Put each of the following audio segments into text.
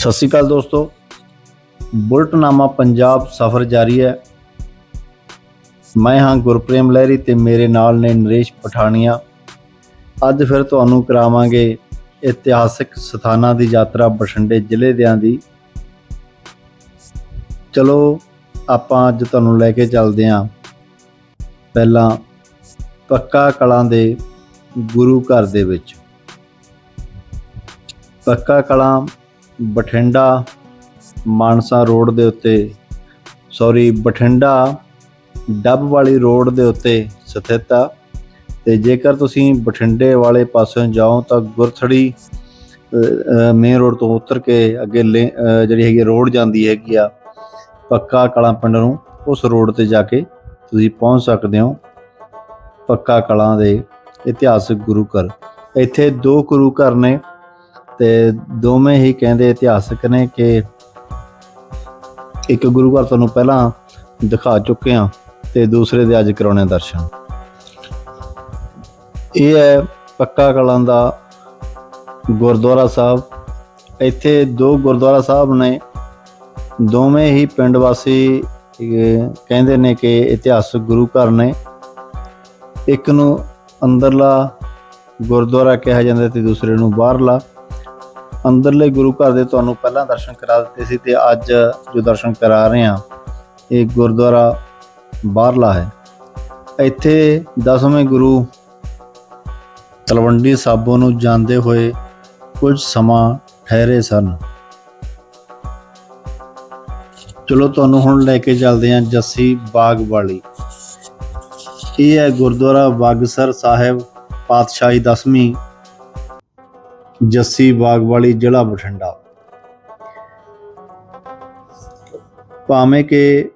ਸਤਿ ਸ਼੍ਰੀ ਅਕਾਲ ਦੋਸਤੋ। ਬੁਲਟਨਾਮਾ ਪੰਜਾਬ ਸਫ਼ਰ ਜਾਰੀ ਹੈ। ਮੈਂ ਹਾਂ ਗੁਰਪ੍ਰੇਮ ਲਹਿਰੀ ਤੇ ਮੇਰੇ ਨਾਲ ਨੇ ਨਰੇਸ਼ ਪਠਾਨੀਆ ਅੱਜ ਫਿਰ ਤੁਹਾਨੂੰ ਕਰਾਵਾਂਗੇ ਇਤਿਹਾਸਕ ਸਥਾਨਾਂ ਦੀ ਯਾਤਰਾ ਬਠਿੰਡੇ ਜ਼ਿਲ੍ਹੇ ਦਿਆਂ ਦੀ। ਚਲੋ, ਆਪਾਂ ਅੱਜ ਤੁਹਾਨੂੰ ਲੈ ਕੇ ਚੱਲਦੇ ਹਾਂ। ਪਹਿਲਾਂ ਪੱਕਾ ਕਲਾਂ ਦੇ ਗੁਰੂ ਘਰ ਦੇ ਵਿੱਚ। ਪੱਕਾ ਕਲਾਂ ਬਠਿੰਡਾ, ਮਾਨਸਾ ਰੋਡ ਦੇ ਉੱਤੇ ਸੌਰੀ ਬਠਿੰਡਾ ਡੱਬ ਵਾਲੀ ਰੋਡ ਦੇ ਉੱਤੇ ਸਥਿਤ ਆ। ਤੇ ਜੇਕਰ ਤੁਸੀਂ ਬਠਿੰਡੇ ਵਾਲੇ ਪਾਸਿਓਂ ਜਾਓ ਤਾਂ ਗੁਰਥੜੀ ਮੇਨ ਰੋਡ ਤੋਂ ਉਤਰ ਕੇ ਅੱਗੇ ਲੇ- ਜਿਹੜੀ ਹੈਗੀ ਰੋਡ ਜਾਂਦੀ ਹੈਗੀ ਆ ਪੱਕਾ ਕਲਾਂ ਪਿੰਡ ਨੂੰ, ਉਸ ਰੋਡ ਤੇ ਜਾ ਕੇ ਤੁਸੀਂ ਪਹੁੰਚ ਸਕਦੇ ਹੋ ਪੱਕਾ ਕਲਾਂ ਦੇ ਇਤਿਹਾਸਕ ਗੁਰੂ ਘਰ। ਇੱਥੇ ਦੋ ਗੁਰੂ ਘਰ ਨੇ। ਤੇ ਦੋਵੇਂ ਹੀ ਕਹਿੰਦੇ ਇਤਿਹਾਸਕ ਨੇ ਕਿ ਇੱਕ ਗੁਰੂ ਘਰ ਤੁਹਾਨੂੰ ਪਹਿਲਾਂ ਦਿਖਾ ਚੁੱਕੇ ਹਾਂ ਤੇ ਦੂਸਰੇ ਦੇ ਅੱਜ ਕਰਾਉਣੇ ਦਰਸ਼ਨ। ਇਹ ਹੈ ਪੱਕਾ ਕਲਾਂ ਦਾ ਗੁਰਦੁਆਰਾ ਸਾਹਿਬ। ਇੱਥੇ ਦੋ ਗੁਰਦੁਆਰਾ ਸਾਹਿਬ ਨੇ। ਦੋਵੇਂ ਹੀ ਪਿੰਡ ਵਾਸੀ ਕਹਿੰਦੇ ਨੇ ਕਿ ਇਤਿਹਾਸਕ ਗੁਰੂ ਘਰ ਨੇ। ਇੱਕ ਨੂੰ ਅੰਦਰਲਾ ਗੁਰਦੁਆਰਾ ਕਿਹਾ ਜਾਂਦਾ ਤੇ ਦੂਸਰੇ ਨੂੰ ਬਾਹਰਲਾ। ਅੰਦਰਲੇ ਗੁਰੂ ਘਰ ਦੇ ਤੁਹਾਨੂੰ ਪਹਿਲਾਂ ਦਰਸ਼ਨ ਕਰਾ ਦਿੱਤੇ ਸੀ ਤੇ ਅੱਜ ਜੋ ਦਰਸ਼ਨ ਕਰਾ ਰਹੇ ਹਾਂ, ਇਹ ਗੁਰਦੁਆਰਾ ਬਾਹਰਲਾ ਹੈ। ਇੱਥੇ ਦਸਵੇਂ ਗੁਰੂ ਤਲਵੰਡੀ ਸਾਬੋ ਨੂੰ ਜਾਂਦੇ ਹੋਏ ਕੁਝ ਸਮਾਂ ਠਹਿਰੇ ਸਨ। ਚਲੋ ਤੁਹਾਨੂੰ ਹੁਣ ਲੈ ਕੇ ਚੱਲਦੇ ਹਾਂ ਜੱਸੀ ਬਾਗ ਵਾਲੀ ਇਹ ਹੈ ਗੁਰਦੁਆਰਾ ਬਾਗਸਰ ਸਾਹਿਬ ਪਾਤਸ਼ਾਹੀ ਦਸਵੀਂ ਜੱਸੀ ਬਾਗਵਾਲੀ ਜ਼ਿਲ੍ਹਾ ਬਠਿੰਡਾ। ਭਾਵੇਂ ਕਿ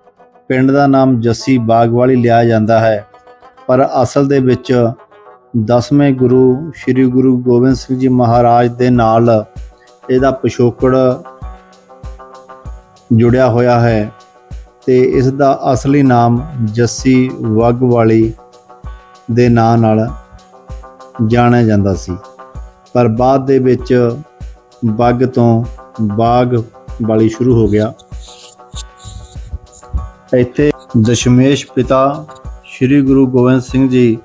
ਪਿੰਡ ਦਾ ਨਾਮ ਜੱਸੀ ਬਾਗਵਾਲੀ ਲਿਆ ਜਾਂਦਾ ਹੈ, ਪਰ ਅਸਲ ਦੇ ਵਿੱਚ ਦਸਵੇਂ ਗੁਰੂ ਸ੍ਰੀ ਗੁਰੂ ਗੋਬਿੰਦ ਸਿੰਘ ਜੀ ਮਹਾਰਾਜ ਦੇ ਨਾਲ ਇਹਦਾ ਪਿਛੋਕੜ ਜੁੜਿਆ ਹੋਇਆ ਹੈ ਤੇ ਇਸ ਦਾ ਅਸਲੀ ਨਾਮ ਜੱਸੀ ਵਗ ਦੇ ਨਾਂ ਨਾਲ ਜਾਣਿਆ ਜਾਂਦਾ ਸੀ। ਪਰ ਬਾਅਦ ਦੇ ਵਿੱਚ ਬੱਗ ਤੋਂ ਬਾਗ ਵਾਲੀ ਸ਼ੁਰੂ ਹੋ ਗਿਆ। ਇੱਥੇ ਦਸ਼ਮੇਸ਼ ਪਿਤਾ ਸ੍ਰੀ ਗੁਰੂ ਗੋਬਿੰਦ ਸਿੰਘ ਜੀ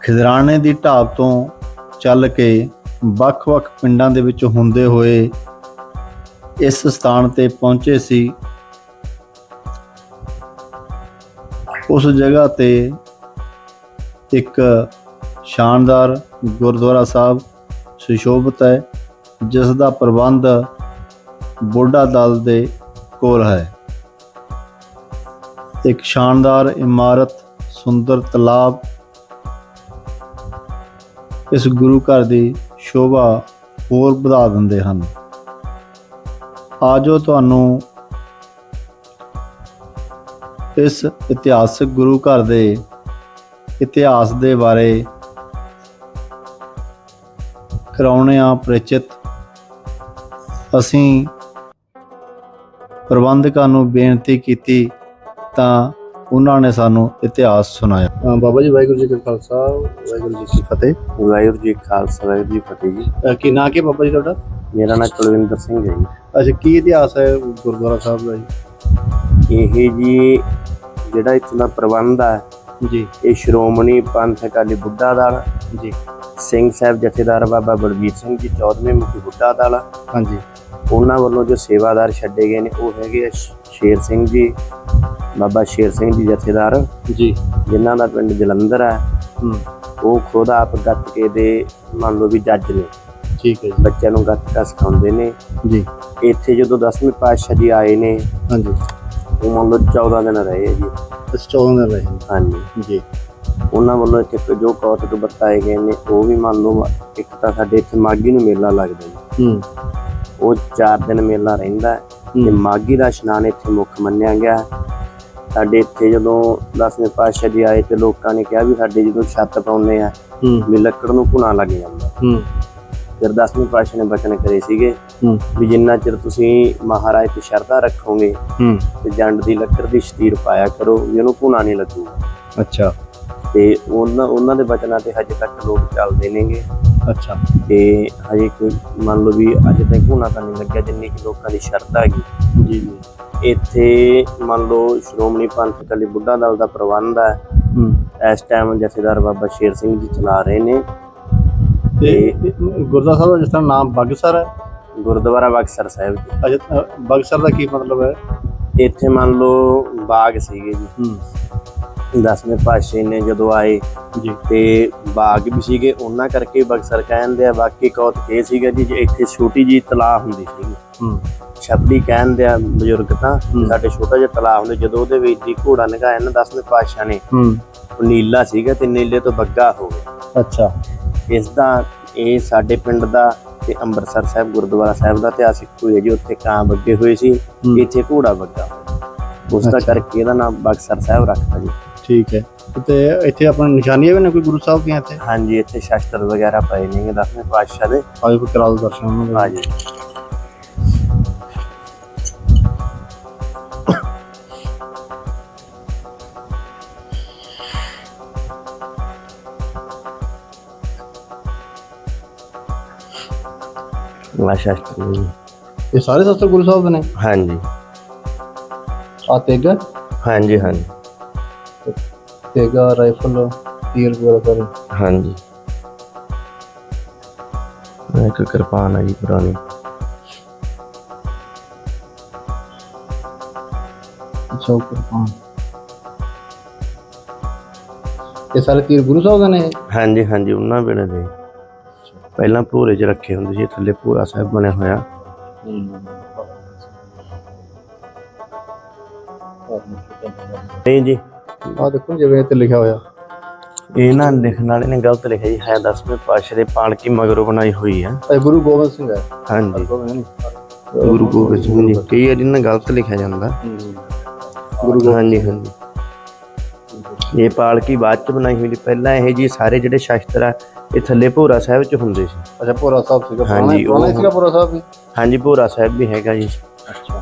ਖਿਦਰਾਣੇ ਦੀ ਢਾਬ ਤੋਂ ਚੱਲ ਕੇ ਵੱਖ-ਵੱਖ ਪਿੰਡਾਂ ਦੇ ਵਿੱਚ ਹੁੰਦੇ ਹੋਏ ਇਸ ਸਥਾਨ ਤੇ ਪਹੁੰਚੇ ਸੀ। ਉਸ ਜਗ੍ਹਾ ਤੇ ਇੱਕ ਸ਼ਾਨਦਾਰ ਗੁਰਦੁਆਰਾ ਸਾਹਿਬ ਸੁਸ਼ੋਭਿਤ ਹੈ, ਜਿਸ ਦਾ ਪ੍ਰਬੰਧ ਬੋਡਾ ਦਲ ਦੇ ਕੋਲ ਹੈ। ਇੱਕ ਸ਼ਾਨਦਾਰ ਇਮਾਰਤ, ਸੁੰਦਰ ਤਲਾਬ, ਇਸ ਗੁਰੂ ਘਰ ਦੀ ਸ਼ੋਭਾ ਹੋਰ ਵਧਾ ਦਿੰਦੇ ਹਨ। ਆਜੋ ਤੁਹਾਨੂੰ ਇਸ ਇਤਿਹਾਸਕ ਗੁਰੂ ਘਰ ਦੇ ਇਤਿਹਾਸ ਦੇ ਬਾਰੇ ਕਰਾਉਣੇ ਆ ਪ੍ਰਚਿਤ। ਅਸੀਂ ਪ੍ਰਬੰਧਕਾਂ ਨੂੰ ਬੇਨਤੀ ਕੀਤੀ ਤਾਂ ਉਹਨਾਂ ਨੇ ਸਾਨੂੰ ਇਤਿਹਾਸ ਸੁਣਾਇਆ। ਬਾਬਾ ਜੀ ਵਾਹਿਗੁਰੂ ਜੀ ਕਾ ਖਾਲਸਾ ਵਾਹਿਗੁਰੂ ਜੀ ਕੀ ਫਤਿਹ। ਵਾਹਿਗੁਰੂ ਜੀ ਖਾਲਸਾ ਵਾਹਿਗੁਰੂ ਜੀ ਫਤਿਹ ਜੀ। ਕੀ ਨਾਂ ਕੀ ਬਾਬਾ ਜੀ ਤੁਹਾਡਾ? ਮੇਰਾ ਨਾਮ ਕੁਲਵਿੰਦਰ ਸਿੰਘ ਹੈ ਅੱਛਾ ਕੀ ਇਤਿਹਾਸ ਹੈ ਗੁਰਦੁਆਰਾ ਸਾਹਿਬ ਦਾ ਜੀ? ਇਹ ਜੀ ਜਿਹੜਾ ਇੱਥੋਂ ਦਾ ਪ੍ਰਬੰਧ ਹੈ ਜੀ। ਜੀ ਇਹ ਸ਼੍ਰੋਮਣੀ ਪੰਥ ਅਕਾਲੀ ਬੁੱਢਾ ਦਲ ਜੀ। ਸਿੰਘ ਸਾਹਿਬ ਜਥੇਦਾਰ ਬਾਬਾ ਬਲਬੀਰ ਸਿੰਘ ਜੀ 14ਵੇਂ ਮੁਖੀ ਬੁੱਢਾ ਦਲ ਹਾਂਜੀ। ਉਹਨਾਂ ਵੱਲੋਂ ਜੋ ਸੇਵਾਦਾਰ ਛੱਡੇ ਗਏ ਨੇ ਉਹ ਹੈਗੇ ਆ ਸ਼ੇਰ ਸਿੰਘ ਜੀ ਬਾਬਾ ਸ਼ੇਰ ਸਿੰਘ ਜੀ ਜਥੇਦਾਰ। ਜੀ। ਜਿਨ੍ਹਾਂ ਦਾ ਪਿੰਡ ਜਲੰਧਰ ਹੈ। ਉਹ ਖੁਦ ਆਪ ਗੱਤਕੇ ਦੇ ਮੰਨ ਲਓ ਵੀ ਜੱਜ ਨੇ। ਠੀਕ ਹੈ ਜੀ। ਬੱਚਿਆਂ ਨੂੰ ਗੱਤਕਾ ਸਿਖਾਉਂਦੇ ਨੇ। ਜੀ। ਇੱਥੇ ਜਦੋਂ 10ਵੇਂ ਪਾਤਸ਼ਾਹ ਜੀ ਆਏ ਨੇ ਹਾਂਜੀ। ਉਹ ਮੰਨ ਲਓ 14 ਦਿਨ ਰਹੇ ਜੀ। ਇਸ 14 ਦਿਨ ਰਹੇ। ਹਾਂਜੀ। ਜੀ। ਉਹਨਾਂ ਵੱਲੋਂ ਇੱਥੇ ਜੋ ਕੌਤਕ ਬਤਾਏ ਗਏ ਨੇ ਉਹ ਵੀ ਮੰਨ ਲਓ ਇੱਕ ਤਾਂ ਸਾਡੇ ਇੱਥੇ ਮਾਗੀ ਨੂੰ ਮੇਲਾ ਲੱਗਦਾ ਜੀ। ਹੂੰ। ਉਹ 4 ਦਿਨ ਮੇਲਾ ਰਹਿੰਦਾ ਹੈ ਤੇ ਮਾਗੀ ਦਾ ਇਸ਼ਨਾਨ ਇੱਥੇ ਮੁੱਖ ਮੰਨਿਆ ਗਿਆ। ਸਾਡੇ ਇੱਥੇ ਜਦੋਂ 10ਵੇਂ ਪਾਤਸ਼ਾਹ ਜੀ ਆਏ ਤੇ ਲੋਕਾਂ ਨੇ ਕਿਹਾ ਵੀ ਸਾਡੇ ਜਦੋਂ ਛੱਤ ਪਾਉਂਦੇ ਆ ਵੀ ਲੱਕੜ ਨੂੰ ਘੁਣਾ ਲੱਗ ਜਾਂਦਾ। ਹੂੰ। ਫਿਰ 10ਵੇਂ ਪਾਤਸ਼ਾਹ ਨੇ ਬਚਨ ਕਰੇ ਸੀਗੇ ਵੀ ਜਿੰਨਾ ਚਿਰ ਤੁਸੀਂ ਮਹਾਰਾਜ ਤੇ ਸ਼ਰਧਾ ਰੱਖੋਗੇ ਤੇ ਜੰਡ ਦੀ ਲੱਕੜ ਦੀ ਸ਼ਤੀਰ ਪਾਇਆ ਕਰੋ ਵੀ ਉਹਨੂੰ ਘੁਣਾ ਨਹੀਂ ਲੱਗੂਗਾ। ਅੱਛਾ। ਤੇ ਉਹਨਾਂ ਉਹਨਾਂ ਦੇ ਬਚਨਾਂ ਤੇ ਹਜੇ ਤੱਕ ਲੋਕ ਚੱਲਦੇ ਨੇਗੇ। ਅੱਛਾ। ਤੇ ਹਜੇ ਕੋਈ ਮੰਨ ਲਓ ਵੀ ਅੱਜ ਤੱਕ ਹੋਣਾ ਤਾਂ ਨਹੀਂ ਲੱਗਿਆ ਜਿੰਨੀ ਕਿ ਲੋਕਾਂ ਦੀ ਸ਼ਰਧਾ ਹੈਗੀ। ਜੀ ਜੀ। ਇੱਥੇ ਮੰਨ ਲਓ ਸ਼੍ਰੋਮਣੀ ਪੰਥ ਅਕਾਲੀ ਬੁੱਢਾ ਦਲ ਦਾ ਪ੍ਰਬੰਧ ਹੈ। ਹੂੰ। ਇਸ ਟਾਈਮ ਜਥੇਦਾਰ ਬਾਬਾ ਸ਼ੇਰ ਸਿੰਘ ਜੀ ਚਲਾ ਰਹੇ ਨੇ। ਤੇ ਗੁਰਦੁਆਰਾ ਸਾਹਿਬ ਦਾ ਜਿਸ ਤਰ੍ਹਾਂ ਨਾਮ ਬਗਸਰ ਹੈ? ਗੁਰਦੁਆਰਾ ਬਕਸਰ ਸਾਹਿਬ ਜੀ। ਬਗਸਰ ਦਾ ਕੀ ਮਤਲਬ ਹੈ? ਇੱਥੇ ਮੰਨ ਲਓ ਬਾਗ ਸੀਗੇ ਜੀ। ਹੂੰ। ਦਸਵੇਂ ਪਾਤਸ਼ਾਹ ਨੇ ਜਦੋਂ ਆਏ ਜੀ। ਤੇ ਬਾਗ ਵੀ ਸੀਗੇ ਉਹਨਾਂ ਕਰਕੇ ਬਕਸਰ ਕਹਿੰਦੇ ਆ ਬਾਕੀ ਕੌਤ ਇਹ ਸੀਗਾ ਜੀ ਜੇ ਇੱਥੇ ਛੋਟੀ ਜੀ ਤਲਾਅ ਹੁੰਦੀ ਸੀਗੀ। ਹੂੰ। ਛੱਪੜੀ ਕਹਿੰਦੇ ਆ ਬਜ਼ੁਰਗ ਤਾਂ। ਸਾਡੇ ਛੋਟਾ ਜਿਹਾ ਤਲਾਅ ਹੁੰਦਾ ਜਦੋਂ ਉਹਦੇ ਵਿੱਚ ਦੀ ਘੋੜਾ ਨਗਾਇਆ ਨਾ ਦਸਵੇਂ ਪਾਤਸ਼ਾਹ ਨੇ। ਹੂੰ। ਉਹ ਨੀਲਾ ਸੀਗਾ ਤੇ ਨੀਲੇ ਤੋਂ ਬੱਗਾ ਹੋ ਗਿਆ। ਅੱਛਾ। ਇਸ ਦਾ ਇਹ ਸਾਡੇ ਪਿੰਡ ਦਾ ਤੇ ਅੰਮ੍ਰਿਤਸਰ ਸਾਹਿਬ ਗੁਰਦੁਆਰਾ ਸਾਹਿਬ ਦਾ ਇਤਿਹਾਸ ਇੱਕੋ ਹੀ ਹੈ ਜੀ ਉੱਥੇ ਕਾਂ ਬੱਗੇ ਹੋਏ ਸੀ। ਇੱਥੇ ਘੋੜਾ ਬੱਗਾ ਉਸ ਦਾ। ਕਰਕੇ ਇਹਦਾ ਨਾਮ ਬਕਸਰ ਸਾਹਿਬ ਰੱਖਤਾ ਜੀ। ਠੀਕ ਹੈ। ਤੇ ਇੱਥੇ ਆਪਣਾ ਨਿਸ਼ਾਨੀਆਂ ਵੀ ਨੇ ਕੋਈ ਗੁਰੂ ਸਾਹਿਬ ਦੀਆਂ ਇੱਥੇ? ਹਾਂਜੀ ਇੱਥੇ ਸ਼ਸਤਰ ਵਗੈਰਾ ਪਏ ਨੇ ਦਸਵੇਂ ਪਾਤਸ਼ਾਹ ਦੇ। ਆਜੋ ਕੋਈ ਕਰਾ ਦਿਓ ਦਰਸ਼ਨ ਉਹਨਾਂ ਦੇ। ਹਾਂਜੀ ਲਾ ਸ਼ਸਤਰ ਜੀ। ਇਹ ਸਾਰੇ ਸ਼ਸਤਰ ਗੁਰੂ ਸਾਹਿਬ ਦੇ ਨੇ? ਹਾਂਜੀ। ਆ ਤੇਗਾ? ਹਾਂਜੀ ਹਾਂਜੀ। ਤੇਗਾ ਰਾਈਫਲ ਤੀਰ ਸਾਰੇ ਹਾਂਜੀ। ਆਹ ਇੱਕ ਕਿਰਪਾਨ ਹੈ ਜੀ ਪੁਰਾਣੀ। ਚੌਕ ਹਾਂ ਇਹ ਸਾਰੇ ਤੀਰ ਗੁਰੂ ਸਾਹਿਬ ਦੇ ਨੇ? ਹਾਂਜੀ ਹਾਂਜੀ ਉਹਨਾਂ ਵੇਲੇ ਦੇ। ਪਹਿਲਾਂ ਭੋਰੇ 'ਚ ਰੱਖੇ ਹੁੰਦੇ ਸੀ ਥੱਲੇ ਭੋਰਾ ਸਾਹਿਬ ਬਣਿਆ ਹੋਇਆ। ਨਹੀਂ ਜੀ। ਆਹ ਦੇਖੋ ਜਿਵੇਂ ਇੱਥੇ ਲਿਖਿਆ ਹੋਇਆ। ਇਹ ਨਾ ਲਿਖਣ ਵਾਲੇ ਨੇ ਗਲਤ ਲਿਖਿਆ ਜੀ ਹੈ ਦਸਵੇਂ ਪਾਤਸ਼ਾਹ ਦੇ ਪਾਲਕੀ ਮਗਰੋਂ ਬਣਾਈ ਹੋਈ ਹੈ ਇਹ ਗੁਰੂ ਗੋਬਿੰਦ ਸਿੰਘ ਹੈ। ਹਾਂਜੀ। ਗੋਬਿੰਦ ਗੁਰੂ ਗੋਬਿੰਦ ਸਿੰਘ ਜੀ ਕਈ ਵਾਰੀ ਨਾ ਗਲਤ ਲਿਖਿਆ ਜਾਂਦਾ। ਗੁਰੂ ਹਾਂਜੀ ਹਾਂਜੀ। ਇਹ ਪਾਲਕੀ ਬਾਅਦ ਚ ਬਣਾਈ ਹੋਈ ਪਹਿਲਾਂ ਇਹ ਜੀ ਸਾਰੇ ਜਿਹੜੇ ਸ਼ਸਤਰ ਆ ਇਹ ਥੱਲੇ ਭੋਰਾ ਸਾਹਿਬ ਚ ਹੁੰਦੇ ਸੀ। ਅੱਛਾ ਪੂਰਾ ਸਾਹਿਬ ਸੀਗਾ ਪੁਰਾਣਾ ਸੀਗਾ ਪੂਰਾ ਸਾਹਿਬ ਵੀ? ਹਾਂਜੀ ਭੋਰਾ ਸਾਹਿਬ ਵੀ ਹੈਗਾ ਜੀ। ਅੱਛਾ।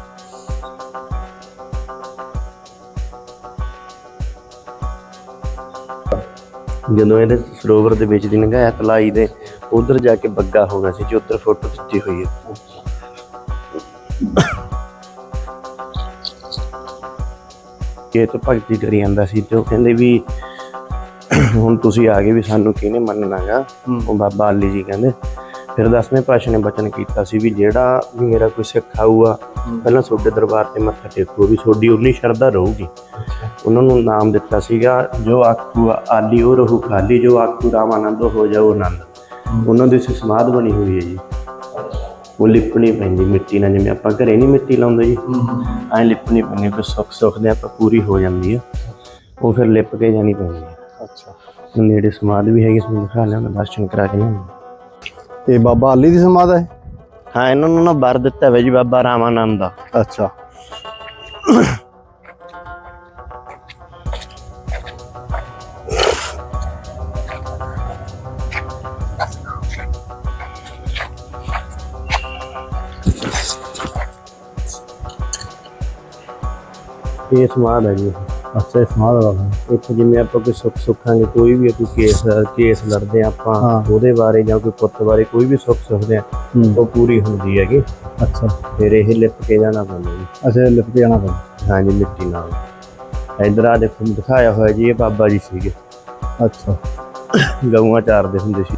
ਜਦੋਂ ਇਹਦੇ ਸਰੋਵਰ ਦੇ ਵਿੱਚ ਦੀ ਲੰਘਾਇਆ ਤਲਾਈ ਦੇ ਉਧਰ ਜਾ ਕੇ ਬੱਗਾ ਹੋ ਗਿਆ ਸੀ ਜੋ ਉੱਧਰ ਫੋਟੋ ਖਿੱਚੀ ਹੋਈ ਹੈ। ਇਹ ਤਾਂ ਭਗਤੀ ਕਰੀ ਜਾਂਦਾ ਸੀ ਤੇ ਉਹ ਕਹਿੰਦੇ ਵੀ ਹੁਣ ਤੁਸੀਂ ਆ ਗਏ ਵੀ ਸਾਨੂੰ ਕਿਹਨੇ ਮੰਨਣਾਗਾ। ਉਹ ਬਾਬਾ ਅਲੀ ਜੀ ਕਹਿੰਦੇ ਫਿਰ ਦਸਵੇਂ ਪਾਤਸ਼ਾਹ ਨੇ ਬਚਨ ਕੀਤਾ ਸੀ ਵੀ ਜਿਹੜਾ ਵੀ ਮੇਰਾ ਕੋਈ ਸਿੱਖ ਆਊਗਾ ਪਹਿਲਾਂ ਤੁਹਾਡੇ ਦਰਬਾਰ ਤੇ ਮੱਥਾ ਟੇਕੋ ਵੀ ਤੁਹਾਡੀ ਉਨੀ ਸ਼ਰਧਾ ਰਹੂਗੀ। ਉਹਨਾਂ ਨੂੰ ਨਾਮ ਦਿੱਤਾ ਸੀਗਾ ਜੋ ਆਖੂ ਆਲੀ ਉਹ ਰਹੂ ਖਾਲੀ ਜੋ ਆਖੂ ਰਾਮਾਨੰਦ ਉਹ ਹੋ ਜਾਓ ਆਨੰਦ। ਉਹਨਾਂ ਦੀ ਸਮਾਧ ਬਣੀ ਹੋਈ ਹੈ ਜੀ। ਉਹ ਲਿਪਣੀ ਪੈਂਦੀ ਮਿੱਟੀ ਨਾਲ ਜਿਵੇਂ ਆਪਾਂ ਘਰੇ ਨਹੀਂ ਮਿੱਟੀ ਲਾਉਂਦੇ ਜੀ। ਐਂ ਲਿਪਣੀ ਪੈਂਦੀ ਕੋਈ ਸੁੱਖ ਸੁੱਖ ਦੇ ਆਪਾਂ ਪੂਰੀ ਹੋ ਜਾਂਦੀ ਹੈ ਉਹ ਫਿਰ ਲਿਪ ਕੇ ਜਾਣੀ ਪੈਂਦੀ ਹੈ ਅੱਛਾ। ਨੇੜੇ ਸਮਾਧ ਵੀ ਹੈਗੀ ਤੁਹਾਨੂੰ ਦਿਖਾ ਲਿਆ ਦਰਸ਼ਨ ਕਰਾ ਕੇ ਲਿਆਉਂਦਾ। ਇਹ ਬਾਬਾ ਅਲੀ ਦੀ ਸਮਾਧ ਹੈ? ਹਾਂ ਇਹਨਾਂ ਨੂੰ ਨਾ ਵਰ ਦਿੱਤਾ ਹੋਇਆ ਜੀ ਬਾਬਾ ਰਾਮਾਨੰਦ ਦਾ। ਅੱਛਾ। ਇਹ ਸਮਾਧ ਹੈ ਜੀ। ਅੱਛਾ ਇਹ ਸਮਾਧ ਦਾ ਹੈ ਇੱਥੇ ਜਿਵੇਂ ਆਪਾਂ ਕੋਈ ਸੁੱਖ ਸੁੱਖਾਂਗੇ ਕੋਈ ਵੀ ਕੋਈ ਕੇਸ ਕੇਸ ਲੜਦੇ ਆਪਾਂ। ਉਹਦੇ ਬਾਰੇ ਜਾਂ ਕੋਈ ਪੁੱਤ ਬਾਰੇ ਕੋਈ ਵੀ ਸੁੱਖ ਸੁਖਦੇ ਆ ਉਹ ਪੂਰੀ ਹੁੰਦੀ ਹੈਗੀ। ਅੱਛਾ। ਫਿਰ ਇਹ ਲਿਪ ਕੇ ਜਾਣਾ ਪੈਂਦਾ ਜੀ। ਅੱਛਾ ਲਿਖ ਕੇ ਜਾਣਾ ਪੈਂਦਾ। ਹਾਂਜੀ ਮਿੱਟੀ ਨਾਲ। ਇਧਰ ਆ ਦੇਖੋ ਦਿਖਾਇਆ ਹੋਇਆ ਜੀ ਇਹ ਬਾਬਾ ਜੀ ਸੀਗੇ। ਅੱਛਾ। ਗਊਆਂ ਚਾਰਦੇ ਹੁੰਦੇ ਸੀ।